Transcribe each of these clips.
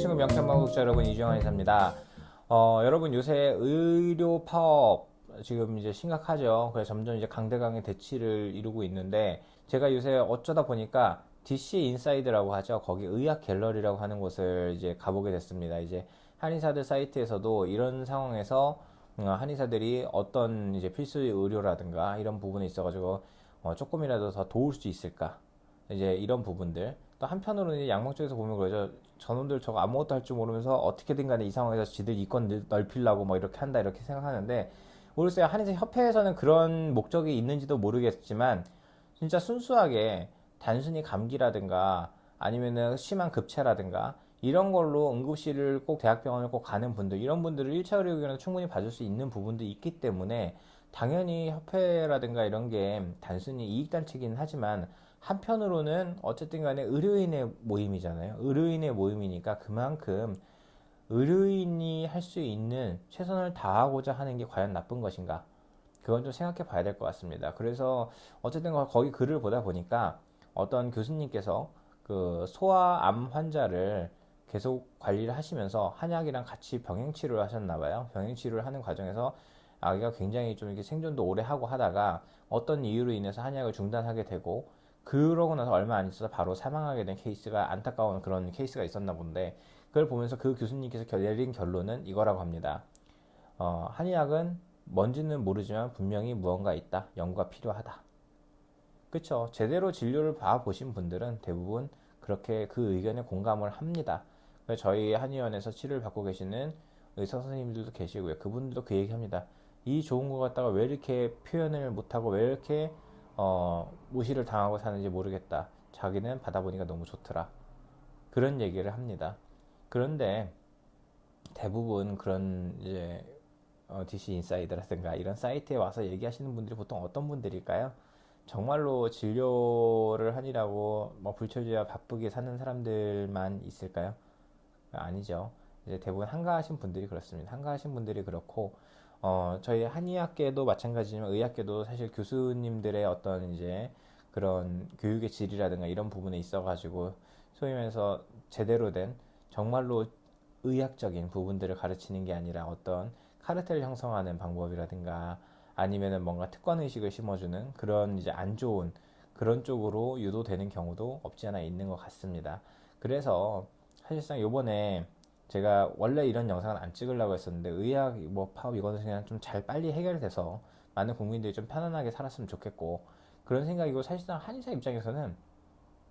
안녕하십니까 명탐마 구독자 여러분 이정환 이사입니다. 어, 여러분 요새 의료 파업 지금 이제 심각하죠. 그래서 점점 이제 강대강의 대치를 이루고 있는데 제가 요새 어쩌다 보니까 DC 인사이드라고 하죠. 거기 의학 갤러리라고 하는 곳을 이제 가보게 됐습니다. 이제 한의사들 사이트에서도 이런 상황에서 어, 한의사들이 어떤 이제 필수 의료라든가 이런 부분에 있어가지고 어, 조금이라도 더 도울 수 있을까 이제 이런 부분들. 또 한편으로는 양방 쪽에서 보면 그러죠. 저놈들 저거 아무것도 할 줄 모르면서 어떻게든 간에 이 상황에서 지들 이권 넓히려고 뭐 이렇게 한다 이렇게 생각하는데 모르겠어요 한의사 협회에서는 그런 목적이 있는지도 모르겠지만 진짜 순수하게 단순히 감기라든가 아니면은 심한 급체라든가 이런 걸로 응급실을 꼭 대학병원을 꼭 가는 분들 이런 분들을 1차 의료기관에서 충분히 봐줄 수 있는 부분도 있기 때문에 당연히 협회라든가 이런 게 단순히 이익단체긴 하지만 한편으로는 어쨌든 간에 의료인의 모임이잖아요. 의료인의 모임이니까 그만큼 의료인이 할 수 있는 최선을 다하고자 하는 게 과연 나쁜 것인가? 그건 좀 생각해 봐야 될 것 같습니다. 그래서 어쨌든 거기 글을 보다 보니까 어떤 교수님께서 그 소아암 환자를 계속 관리를 하시면서 한약이랑 같이 병행 치료를 하셨나 봐요. 병행 치료를 하는 과정에서 아기가 굉장히 좀 이렇게 생존도 오래 하고 하다가 어떤 이유로 인해서 한약을 중단하게 되고 그러고 나서 얼마 안 있어서 바로 사망하게 된 케이스가 안타까운 그런 케이스가 있었나 본데 그걸 보면서 그 교수님께서 내린 결론은 이거라고 합니다. 어, 한의학은 뭔지는 모르지만 분명히 무언가 있다. 연구가 필요하다. 그쵸. 제대로 진료를 봐보신 분들은 대부분 그렇게 그 의견에 공감을 합니다. 저희 한의원에서 치료를 받고 계시는 의사 선생님들도 계시고요. 그분들도 그 얘기합니다. 이 좋은 거 갖다가 왜 이렇게 표현을 못하고 왜 이렇게 어, 무시를 당하고 사는지 모르겠다. 자기는 받아보니까 너무 좋더라. 그런 얘기를 합니다. 그런데 대부분 그런 이제 어, DC 인사이드라든가 이런 사이트에 와서 얘기하시는 분들이 보통 어떤 분들일까요? 정말로 진료를 하니라고 뭐 불철주야 바쁘게 사는 사람들만 있을까요? 아니죠. 이제 대부분 한가하신 분들이 그렇습니다. 한가하신 분들이 그렇고 어, 저희 한의학계도 마찬가지지만 의학계도 사실 교수님들의 어떤 이제 그런 교육의 질이라든가 이런 부분에 있어가지고 소위 말해서 제대로 된 정말로 의학적인 부분들을 가르치는 게 아니라 어떤 카르텔 형성하는 방법이라든가 아니면은 뭔가 특권 의식을 심어주는 그런 이제 안 좋은 그런 쪽으로 유도되는 경우도 없지 않아 있는 것 같습니다. 그래서 사실상 요번에 제가 원래 이런 영상을 안 찍으려고 했었는데 의학 뭐 파업 이거는 그냥 좀 잘 빨리 해결돼서 많은 국민들이 좀 편안하게 살았으면 좋겠고 그런 생각이고 사실상 한의사 입장에서는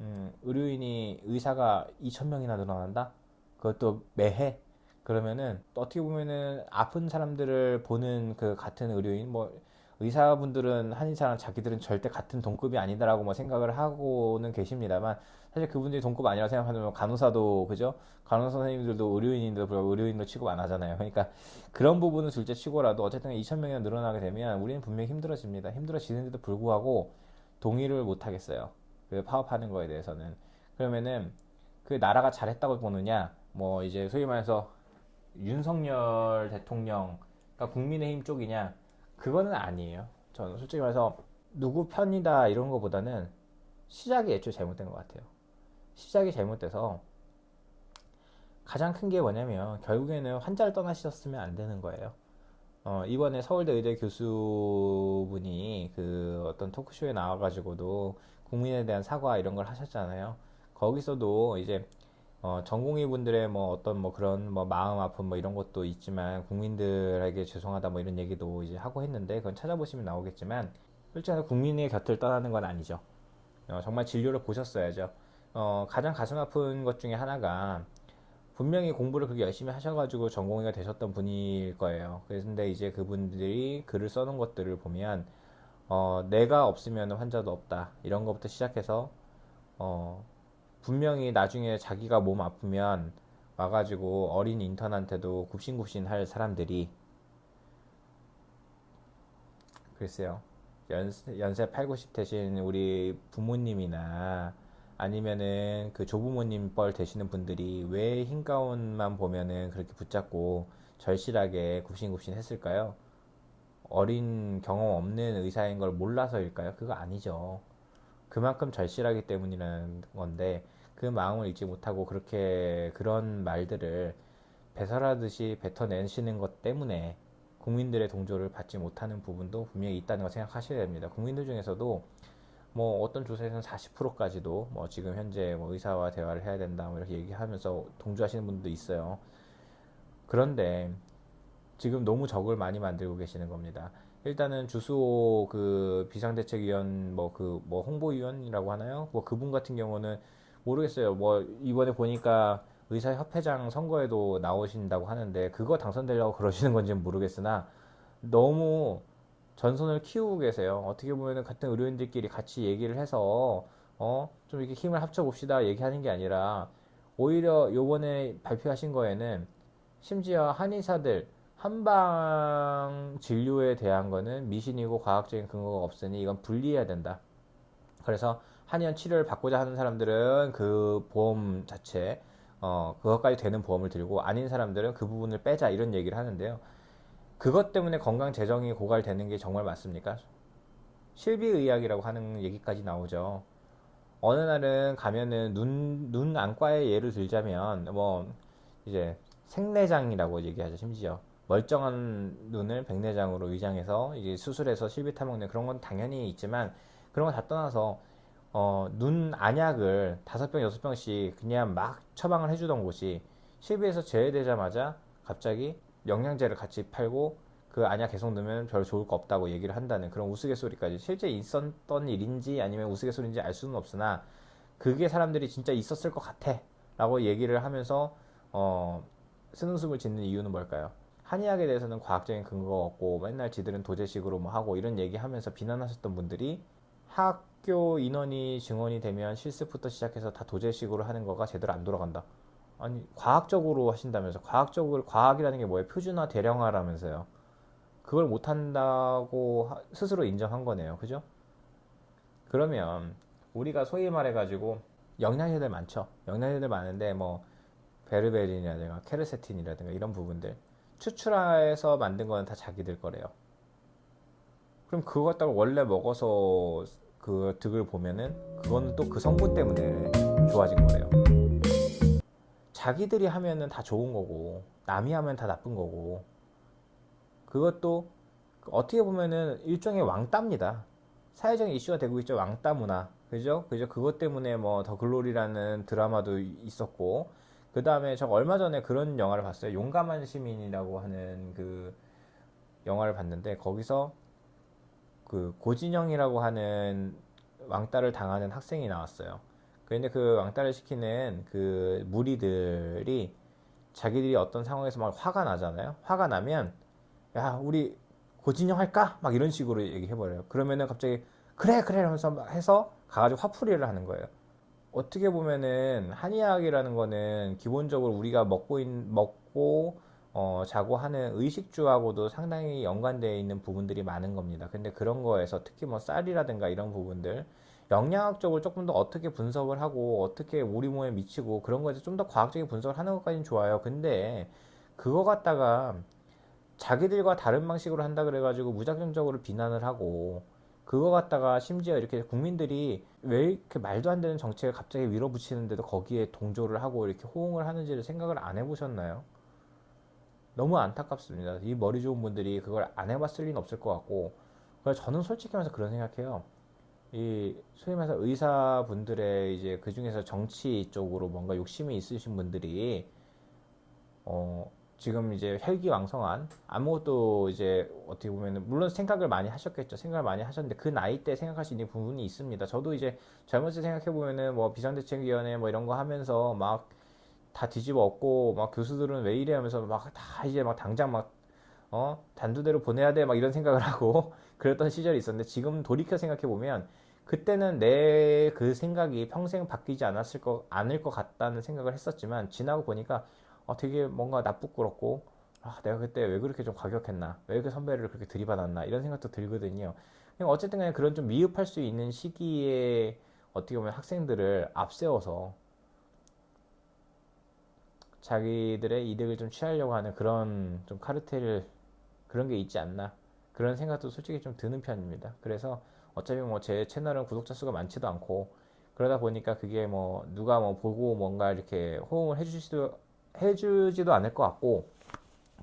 음, 의료인이 의사가 2천 명이나 늘어난다? 그것도 매해? 그러면은 어떻게 보면은 아픈 사람들을 보는 그 같은 의료인 뭐 의사분들은 한의사랑 자기들은 절대 같은 동급이 아니다라고 뭐 생각을 하고는 계십니다만 사실 그분들이 동급 아니라 생각하면 간호사도 그죠? 간호사 선생님들도 의료인인데도 불구하고 의료인도 취급 안 하잖아요. 그러니까 그런 부분은 둘째 치고라도 어쨌든 2,000명이나 늘어나게 되면 우리는 분명히 힘들어집니다. 힘들어지는데도 불구하고 동의를 못 하겠어요. 그 파업하는 거에 대해서는. 그러면은 그 나라가 잘했다고 보느냐? 뭐 이제 소위 말해서 윤석열 대통령, 그러니까 국민의힘 쪽이냐? 그거는 아니에요. 저는 솔직히 말해서 누구 편이다 이런 거보다는 시작이 애초에 잘못된 것 같아요. 시작이 잘못돼서 가장 큰 게 뭐냐면 결국에는 환자를 떠나셨으면 안 되는 거예요. 어, 이번에 서울대 의대 교수분이 그 어떤 토크쇼에 나와가지고도 국민에 대한 사과 이런 걸 하셨잖아요. 거기서도 이제 어, 전공의 분들의 뭐 어떤 뭐 그런 뭐 마음 아픔 뭐 이런 것도 있지만 국민들에게 죄송하다 뭐 이런 얘기도 이제 하고 했는데 그건 찾아보시면 나오겠지만 솔직히 국민의 곁을 떠나는 건 아니죠. 어, 정말 진료를 보셨어야죠. 어, 가장 가슴 아픈 것 중에 하나가 분명히 공부를 그렇게 열심히 하셔가지고 전공의가 되셨던 분일 거예요. 그런데 이제 그분들이 글을 써놓은 것들을 보면 어, 내가 없으면 환자도 없다 이런 것부터 시작해서 어, 분명히 나중에 자기가 몸 아프면 와가지고 어린 인턴한테도 굽신굽신 할 사람들이 글쎄요 연세, 연세 8, 90 되신 우리 부모님이나 아니면은 그 조부모님 뻘 되시는 분들이 왜 흰 가운만 보면은 그렇게 붙잡고 절실하게 굽신굽신 했을까요? 어린 경험 없는 의사인 걸 몰라서일까요? 그거 아니죠. 그만큼 절실하기 때문이라는 건데 그 마음을 잊지 못하고 그렇게 그런 말들을 배설하듯이 뱉어내시는 것 때문에 국민들의 동조를 받지 못하는 부분도 분명히 있다는 걸 생각하셔야 됩니다. 국민들 중에서도 뭐 어떤 조사에서는 40%까지도 뭐 지금 현재 뭐 의사와 대화를 해야 된다 뭐 이렇게 얘기하면서 동조하시는 분들도 있어요. 그런데 지금 너무 적을 많이 만들고 계시는 겁니다. 일단은 주수호 그 비상대책위원 뭐 그뭐 홍보위원이라고 하나요? 뭐 그분 같은 경우는 모르겠어요. 뭐 이번에 보니까 의사협회장 선거에도 나오신다고 하는데 그거 당선되려고 그러시는 건지는 모르겠으나 너무 전선을 키우고 계세요. 어떻게 보면은 같은 의료인들끼리 같이 얘기를 해서 어 좀 이렇게 힘을 합쳐 봅시다 얘기하는 게 아니라 오히려 요번에 발표하신 거에는 심지어 한의사들 한방 진료에 대한 거는 미신이고 과학적인 근거가 없으니 이건 분리해야 된다. 그래서 한의원 치료를 받고자 하는 사람들은 그 보험 자체 어 그것까지 되는 보험을 들고 아닌 사람들은 그 부분을 빼자 이런 얘기를 하는데요. 그것 때문에 건강 재정이 고갈되는 게 정말 맞습니까? 실비의학이라고 하는 얘기까지 나오죠. 어느 날은 가면은 눈, 눈 안과의 예를 들자면 뭐 이제 생내장이라고 얘기하죠 심지어 멀쩡한 눈을 백내장으로 위장해서 이제 수술해서 실비 타먹는 그런 건 당연히 있지만 그런 거 다 떠나서 어, 눈 안약을 다섯 병 여섯 병씩 그냥 막 처방을 해주던 곳이 실비에서 제외되자마자 갑자기 영양제를 같이 팔고 그 안약 계속 넣으면 별 좋을 거 없다고 얘기를 한다는 그런 우스갯소리까지 실제 있었던 일인지 아니면 우스갯소리인지 알 수는 없으나 그게 사람들이 진짜 있었을 것 같아 라고 얘기를 하면서 어, 쓴웃음을 짓는 이유는 뭘까요? 한의학에 대해서는 과학적인 근거가 없고 맨날 지들은 도제식으로 뭐 하고 이런 얘기 하면서 비난하셨던 분들이 학 교 인원이 증원이 되면 실습부터 시작해서 다 도제식으로 하는 거가 제대로 안 돌아간다. 아니 과학적으로 하신다면서 과학적으로 과학이라는 게 뭐예요? 표준화 대량화라면서요. 그걸 못 한다고 하- 스스로 인정한 거네요. 그죠? 그러면 우리가 소위 말해 가지고 영양제들 많죠. 영양제들 많은데 뭐 베르베린이라든가 케르세틴이라든가 이런 부분들 추출해서 만든 거는 다 자기들 거래요. 그럼 그거 갖다가 원래 먹어서 그 득을 보면은 그거는 또 그 성분 때문에 좋아진 거래요. 자기들이 하면은 다 좋은 거고 남이 하면 다 나쁜 거고 그것도 어떻게 보면은 일종의 왕따입니다. 사회적인 이슈가 되고 있죠. 왕따 문화. 그죠? 그죠? 그것 때문에 뭐 더 글로리라는 드라마도 있었고 그 다음에 저 얼마 전에 그런 영화를 봤어요. 용감한 시민이라고 하는 그 영화를 봤는데 거기서 그 고진영이라고 하는 왕따를 당하는 학생이 나왔어요. 그런데 그 왕따를 시키는 그 무리들이 자기들이 어떤 상황에서 막 화가 나잖아요. 화가 나면 야 우리 고진영 할까? 막 이런 식으로 얘기해버려요. 그러면은 갑자기 그래 그래 하면서 막 해서 가가지고 화풀이를 하는 거예요. 어떻게 보면은 한의학이라는 거는 기본적으로 우리가 먹고 있, 먹고 어, 자고 하는 의식주하고도 상당히 연관되어 있는 부분들이 많은 겁니다. 근데 그런 거에서 특히 뭐 쌀이라든가 이런 부분들 영양학적으로 조금 더 어떻게 분석을 하고 어떻게 우리 몸에 미치고 그런 거에서 좀 더 과학적인 분석을 하는 것까지는 좋아요. 근데 그거 갖다가 자기들과 다른 방식으로 한다 그래가지고 무작정적으로 비난을 하고 그거 갖다가 심지어 이렇게 국민들이 왜 이렇게 말도 안 되는 정책을 갑자기 밀어붙이는데도 거기에 동조를 하고 이렇게 호응을 하는지를 생각을 안 해보셨나요? 너무 안타깝습니다. 이 머리 좋은 분들이 그걸 안 해봤을 리는 없을 것 같고, 저는 솔직히 말해서 그런 생각해요. 이 소위 말해서 의사분들의 이제 그 중에서 정치 쪽으로 뭔가 욕심이 있으신 분들이 어 지금 이제 혈기왕성한 아무것도 이제 어떻게 보면은 물론 생각을 많이 하셨겠죠. 생각을 많이 하셨는데 그 나이 때 생각할 수 있는 부분이 있습니다. 저도 이제 젊었을 때 생각해 보면은 뭐 비상대책위원회 뭐 이런 거 하면서 막 다 뒤집어 엎고 막 교수들은 왜 이래 하면서 막 다 이제 막 당장 막 어 단두대로 보내야 돼 막 이런 생각을 하고 그랬던 시절이 있었는데 지금 돌이켜 생각해 보면 그때는 내 그 생각이 평생 바뀌지 않았을 거 않을 것 같다는 생각을 했었지만 지나고 보니까 어, 되게 뭔가 나쁘고 아, 내가 그때 왜 그렇게 좀 과격했나? 왜그 선배를 그렇게 들이받았나? 이런 생각도 들거든요. 어쨌든 간에 그런 좀 미흡할 수 있는 시기에 어떻게 보면 학생들을 앞세워서 자기들의 이득을 좀 취하려고 하는 그런 좀 카르텔 그런 게 있지 않나? 그런 생각도 솔직히 좀 드는 편입니다. 그래서 어차피 뭐 제 채널은 구독자 수가 많지도 않고 그러다 보니까 그게 뭐 누가 뭐 보고 뭔가 이렇게 호응을 해주지도 해주지도 않을 것 같고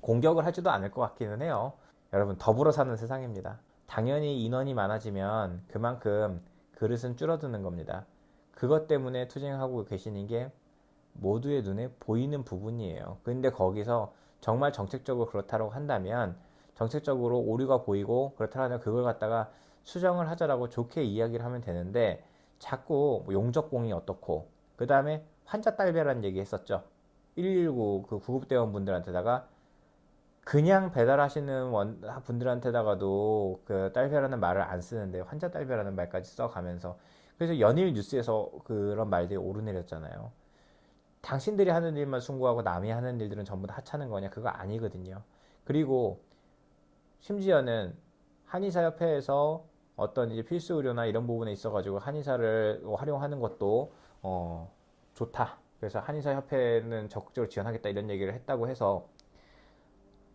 공격을 하지도 않을 것 같기는 해요. 여러분 더불어 사는 세상입니다. 당연히 인원이 많아지면 그만큼 그릇은 줄어드는 겁니다. 그것 때문에 투쟁하고 계시는 게 모두의 눈에 보이는 부분이에요. 근데 거기서 정말 정책적으로 그렇다고 한다면 정책적으로 오류가 보이고 그렇다면 그걸 갖다가 수정을 하자라고 좋게 이야기를 하면 되는데 자꾸 뭐 용접공이 어떻고 그 다음에 환자 딸배라는 얘기 했었죠. 119 그 구급대원 분들한테다가 그냥 배달하시는 원- 분들한테다가도 그 딸배라는 말을 안 쓰는데 환자 딸배라는 말까지 써가면서 그래서 연일 뉴스에서 그런 말들이 오르내렸잖아요. 당신들이 하는 일만 숭고하고 남이 하는 일들은 전부 다 하찮은 거냐? 그거 아니거든요. 그리고 심지어는 한의사 협회에서 어떤 이제 필수 의료나 이런 부분에 있어 가지고 한의사를 활용하는 것도 어, 좋다. 그래서 한의사 협회는 적극적으로 지원하겠다 이런 얘기를 했다고 해서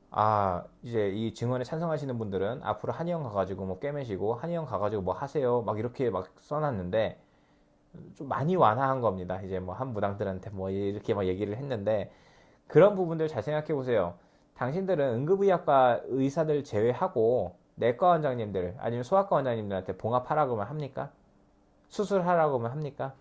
아 이제 이 증언에 찬성하시는 분들은 앞으로 한의원 가가지고 뭐 꿰매시고 한의원 가가지고 뭐 하세요 막 이렇게 막 써놨는데 좀 많이 완화한 겁니다. 이제 뭐 한 무당들한테 뭐 이렇게 막 얘기를 했는데 그런 부분들 잘 생각해 보세요. 당신들은 응급의학과 의사들 제외하고 내과 원장님들 아니면 소아과 원장님들한테 봉합하라고 하면 합니까? 수술하라고 하면 합니까?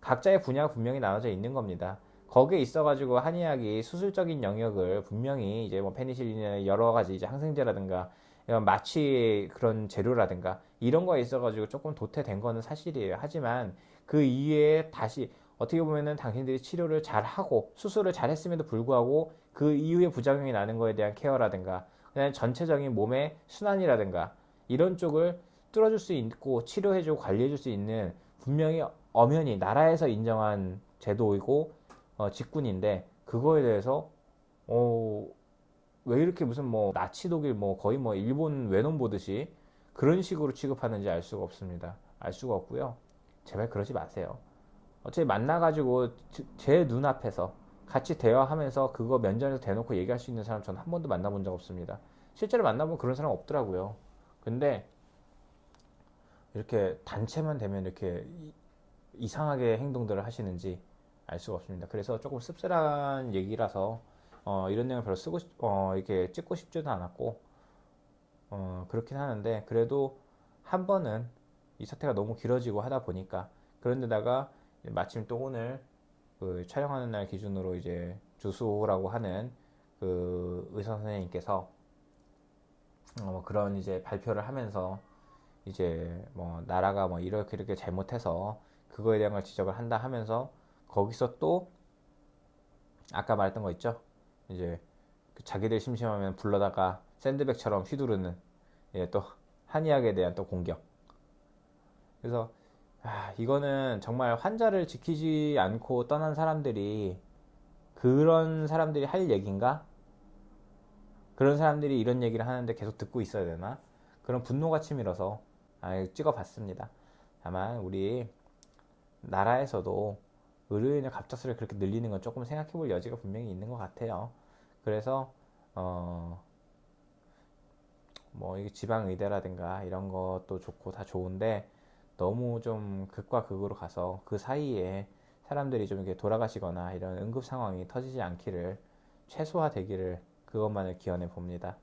각자의 분야가 분명히 나눠져 있는 겁니다. 거기에 있어가지고 한의학이 수술적인 영역을 분명히 이제 뭐 페니실린이나 여러 가지 이제 항생제라든가 마취 그런 재료라든가 이런 거에 있어가지고 조금 도태된 거는 사실이에요. 하지만 그 이외에 다시 어떻게 보면은 당신들이 치료를 잘 하고 수술을 잘 했음에도 불구하고 그 이후에 부작용이 나는 거에 대한 케어라든가 그다음에 전체적인 몸의 순환이라든가 이런 쪽을 뚫어줄 수 있고 치료해주고 관리해줄 수 있는 분명히 엄연히 나라에서 인정한 제도이고 어, 직군인데 그거에 대해서 어, 왜 이렇게 무슨 뭐 나치 독일 뭐 거의 뭐 일본 외놈 보듯이 그런 식으로 취급하는지 알 수가 없습니다. 알 수가 없고요. 제발 그러지 마세요. 어차피 만나가지고 제 눈앞에서 같이 대화하면서 그거 면전에서 대놓고 얘기할 수 있는 사람 저는 한 번도 만나본 적 없습니다. 실제로 만나보면 그런 사람 없더라고요. 근데 이렇게 단체만 되면 이렇게 이- 이상하게 행동들을 하시는지 알 수가 없습니다. 그래서 조금 씁쓸한 얘기라서 어, 이런 내용을 별로 쓰고 싶, 어, 이렇게 찍고 싶지도 않았고 어, 그렇긴 하는데 그래도 한 번은 이 사태가 너무 길어지고 하다 보니까 그런데다가 마침 또 오늘 그 촬영하는 날 기준으로 이제 주수호라고 하는 그 의사 선생님께서 어, 뭐 그런 이제 발표를 하면서 이제 뭐 나라가 뭐 이렇게 이렇게 잘못해서 그거에 대한 걸 지적을 한다 하면서 거기서 또 아까 말했던 거 있죠? 이제 그 자기들 심심하면 불러다가 샌드백처럼 휘두르는 예, 또 한의학에 대한 또 공격. 그래서 아, 이거는 정말 환자를 지키지 않고 떠난 사람들이 그런 사람들이 할 얘기인가? 그런 사람들이 이런 얘기를 하는데 계속 듣고 있어야 되나? 그런 분노가 치밀어서 아, 찍어봤습니다. 다만 우리 나라에서도 의료인의 갑작스레 그렇게 늘리는 건 조금 생각해 볼 여지가 분명히 있는 것 같아요. 그래서 어, 뭐 이게 지방 의대라든가 이런 것도 좋고 다 좋은데 너무 좀 극과 극으로 가서 그 사이에 사람들이 좀 이렇게 돌아가시거나 이런 응급 상황이 터지지 않기를 최소화되기를 그것만을 기원해 봅니다.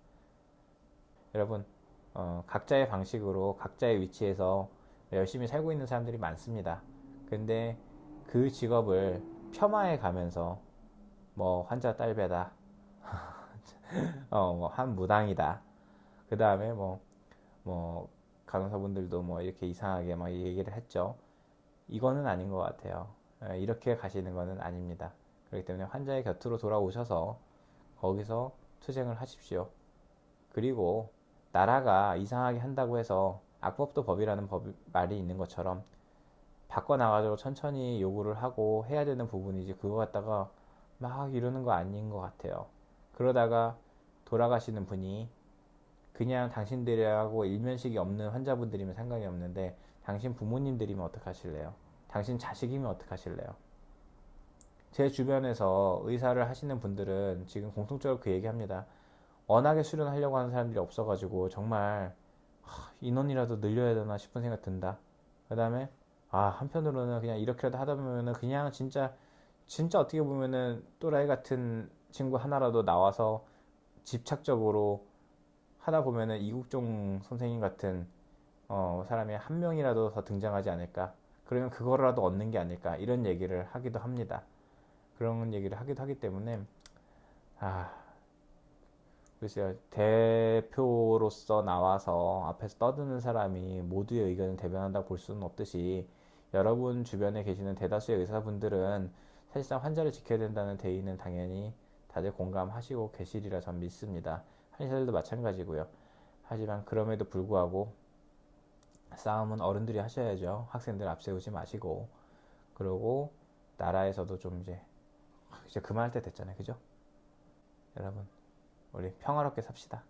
여러분 어, 각자의 방식으로 각자의 위치에서 열심히 살고 있는 사람들이 많습니다. 근데 그 직업을 폄하해 가면서 뭐 환자 딸배다, 어, 뭐 한 무당이다. 그 다음에 뭐, 뭐, 간호사분들도 뭐 이렇게 이상하게 막 얘기를 했죠. 이거는 아닌 것 같아요. 예, 이렇게 가시는 거는 아닙니다. 그렇기 때문에 환자의 곁으로 돌아오셔서 거기서 투쟁을 하십시오. 그리고 나라가 이상하게 한다고 해서 악법도 법이라는 법, 말이 있는 것처럼 바꿔나가지고 천천히 요구를 하고 해야 되는 부분이지 그거 갖다가 막 이러는 거 아닌 것 같아요. 그러다가 돌아가시는 분이 그냥 당신들하고 일면식이 없는 환자분들이면 상관이 없는데 당신 부모님들이면 어떡하실래요? 당신 자식이면 어떡하실래요? 제 주변에서 의사를 하시는 분들은 지금 공통적으로 그 얘기합니다. 워낙에 수련하려고 하는 사람들이 없어가지고 정말 하, 인원이라도 늘려야 되나 싶은 생각 든다. 그 다음에 아, 한편으로는 그냥 이렇게라도 하다 보면은 그냥 진짜, 진짜 어떻게 보면은 또라이 같은 친구 하나라도 나와서 집착적으로 하다 보면은 이국종 선생님 같은 어, 사람이 한 명이라도 더 등장하지 않을까. 그러면 그거라도 얻는 게 아닐까. 이런 얘기를 하기도 합니다. 그런 얘기를 하기도 하기 때문에, 아, 글쎄요. 대표로서 나와서 앞에서 떠드는 사람이 모두의 의견을 대변한다고 볼 수는 없듯이 여러분 주변에 계시는 대다수의 의사분들은 사실상 환자를 지켜야 된다는 대의는 당연히 다들 공감하시고 계시리라 전 믿습니다. 한의사들도 마찬가지고요. 하지만 그럼에도 불구하고 싸움은 어른들이 하셔야죠. 학생들 앞세우지 마시고 그리고 나라에서도 좀 이제 이제 그만할 때 됐잖아요. 그죠? 여러분 우리 평화롭게 삽시다.